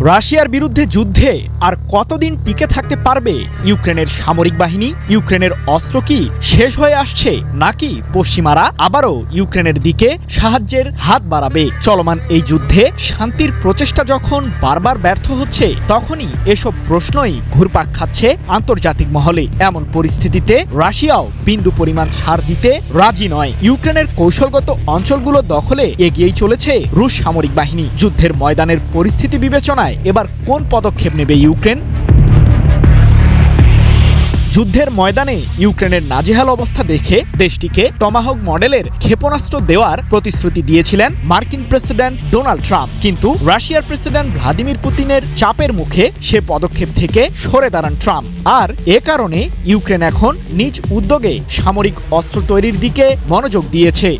রাশিয়ার বিরুদ্ধে যুদ্ধে আর কতদিন টিকে থাকতে পারবে ইউক্রেনের সামরিক বাহিনী? ইউক্রেনের অস্ত্র কি শেষ হয়ে আসছে নাকি পশ্চিমারা আবারও ইউক্রেনের দিকে সাহায্যের হাত বাড়াবে? চলমান এই যুদ্ধে শান্তির প্রচেষ্টা যখন বারবার ব্যর্থ হচ্ছে, তখনই এসব প্রশ্নই ঘুরপাক খাচ্ছে আন্তর্জাতিক মহলে। এমন পরিস্থিতিতে রাশিয়াও বিন্দু পরিমাণ ছাড় দিতে রাজি নয়। ইউক্রেনের কৌশলগত অঞ্চলগুলো দখলে এগিয়েই চলেছে রুশ সামরিক বাহিনী। যুদ্ধের ময়দানের পরিস্থিতি বিবেচনায় এবার কোন পদক্ষেপ নেবে ইউক্রেন? যুদ্ধের ময়দানে ইউক্রেনের নাজেহাল অবস্থা দেখে দেশটিকে টমাহক মডেলের ক্ষেপণাস্ত্র দেওয়ার প্রতিশ্রুতি দিয়েছিলেন মার্কিন প্রেসিডেন্ট ডোনাল্ড ট্রাম্প। কিন্তু রাশিয়ার প্রেসিডেন্ট ভ্লাদিমির পুতিনের চাপের মুখে সে পদক্ষেপ থেকে সরে দাঁড়ান ট্রাম্প। আর এ কারণে ইউক্রেন এখন নিজ উদ্যোগে সামরিক অস্ত্র তৈরির দিকে মনোযোগ দিয়েছে।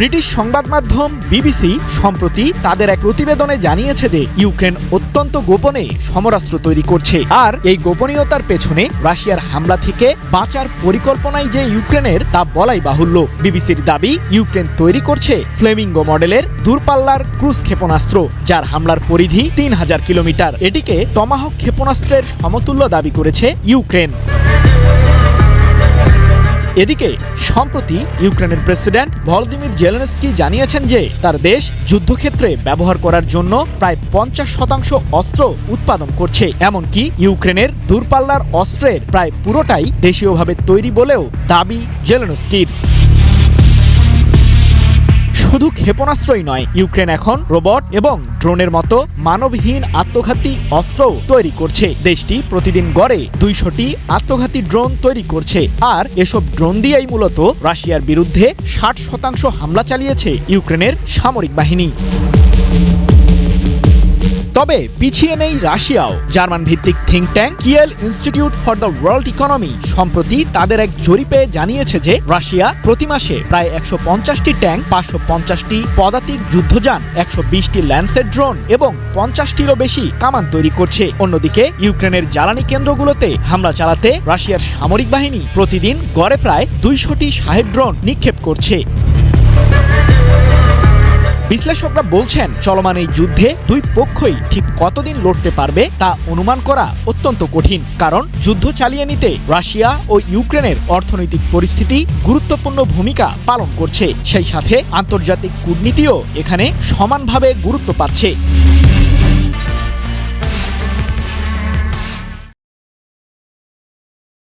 ব্রিটিশ সংবাদ মাধ্যম বিবিসি সম্প্রতি তাদের এক প্রতিবেদনে জানিয়েছে যে ইউক্রেন অত্যন্ত গোপনে সমরাস্ত্র তৈরি করছে। আর এই গোপনীয়তার পেছনে রাশিয়ার হামলা থেকে বাঁচার পরিকল্পনাই যে ইউক্রেনের তা বলাই বাহুল্য। বিবিসির দাবি, ইউক্রেন তৈরি করছে ফ্লেমিঙ্গো মডেলের দূরপাল্লার ক্রুজ ক্ষেপণাস্ত্র, যার হামলার পরিধি তিন হাজার কিলোমিটার। এটিকে টমাহক ক্ষেপণাস্ত্রের সমতুল্য দাবি করেছে ইউক্রেন। এদিকে, সম্প্রতি ইউক্রেনের প্রেসিডেন্ট ভলদিমির জেলেনস্কি জানিয়েছেন যে, তার দেশ যুদ্ধক্ষেত্রে ব্যবহার করার জন্য প্রায় পঞ্চাশ শতাংশ অস্ত্র উৎপাদন করছে। এমনকি ইউক্রেনের দূরপাল্লার অস্ত্রের প্রায় পুরোটাই দেশীয়ভাবে তৈরি বলেও দাবি জেলেনস্কির। শুধু ক্ষেপণাস্ত্রই নয়, ইউক্রেন এখন রোবট এবং ড্রোনের মতো মানবহীন আত্মঘাতী অস্ত্র তৈরি করছে। দেশটি প্রতিদিন গড়ে দুইশোটি আত্মঘাতী ড্রোন তৈরি করছে আর এসব ড্রোন দিয়েই মূলত রাশিয়ার বিরুদ্ধে ষাট শতাংশ হামলা চালিয়েছে ইউক্রেনের সামরিক বাহিনী। তবে পিছিয়ে নেই রাশিয়াও। জার্মান ভিত্তিক think tank Kiel Institute for the World Economy সম্প্রতি তাদের এক জরিপে জানিয়েছে যে রাশিয়া প্রতি মাসে প্রায় একশো পঞ্চাশটি ট্যাঙ্ক, পাঁচশো পঞ্চাশটি পদাতিক যুদ্ধযান, একশো বিশটি ল্যান্ডসেট ড্রোন এবং পঞ্চাশটিরও বেশি কামান তৈরি করছে। অন্যদিকে ইউক্রেনের জ্বালানি কেন্দ্রগুলোতে হামলা চালাতে রাশিয়ার সামরিক বাহিনী প্রতিদিন গড়ে প্রায় দুইশোটি শাহেদ ড্রোন নিক্ষেপ করছে। বিশ্লেষকরা বলছেন, চলমান এই যুদ্ধে দুই পক্ষই ঠিক কতদিন লড়তে পারবে তা অনুমান করা অত্যন্ত কঠিন। কারণ যুদ্ধ চালিয়ে নিতে রাশিয়া ও ইউক্রেনের অর্থনৈতিক পরিস্থিতি গুরুত্বপূর্ণ ভূমিকা পালন করছে। সেই সাথে আন্তর্জাতিক কূটনীতিও এখানে সমানভাবে গুরুত্ব পাচ্ছে।